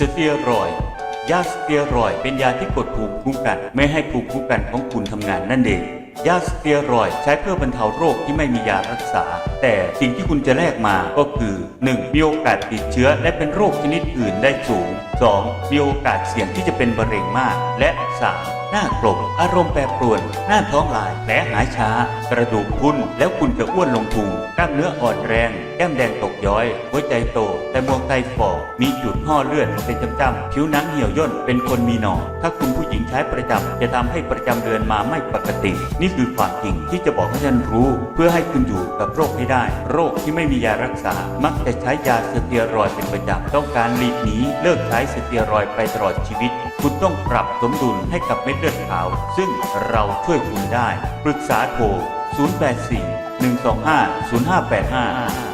สเตียรอยยาสเตียรอยเป็นยาที่กดภูมิคุ้มกัน ไม่ให้ภูมิคุ้มกันของคุณทำงานนั่นเองยาสเตียรอยใช้เพื่อบรรเทาโรคที่ไม่มียารักษา แต่สิ่งที่คุณจะแลกมาก็คือ 1. มีโอกาสติดเชื้อและเป็นโรคชนิดอื่นได้สูง 2. มีโอกาสเสี่ยงที่จะเป็นมะเร็งมาก และ 3. หน้ากลมอารมณ์แปรปรวน หน้าท้องลายแผลหายช้า กระดูกพรุนแล้วคุณจะอ้วนลงพุงกล้ามเนื้ออ่อนแรง แก้มแดงตกย้อย หัวใจโต แต่มวงไตฝ่อมีจุดห่อเลือดเป็นจำๆผิวหนังเหี่ยวย่นเป็นคนมีหนองถ้าคุณผู้หญิงใช้ประจำจะทำให้ประจำเดือนมาไม่ปกติ นี่คือความจริงที่จะบอกให้ท่านรู้ เพื่อให้คุณอยู่กับโรคให้ได้ โรคที่ไม่มียารักษา มักจะใช้ยาสเตียรอยเป็นประจำต้องการหลีกหนีเลิกใช้สเตียรอยไปตลอดชีวิต คุณต้องปรับสมดุลให้กับเม็ดเลือดขาว ซึ่งเราช่วยคุณได้ ปรึกษาโทร 084 125 0585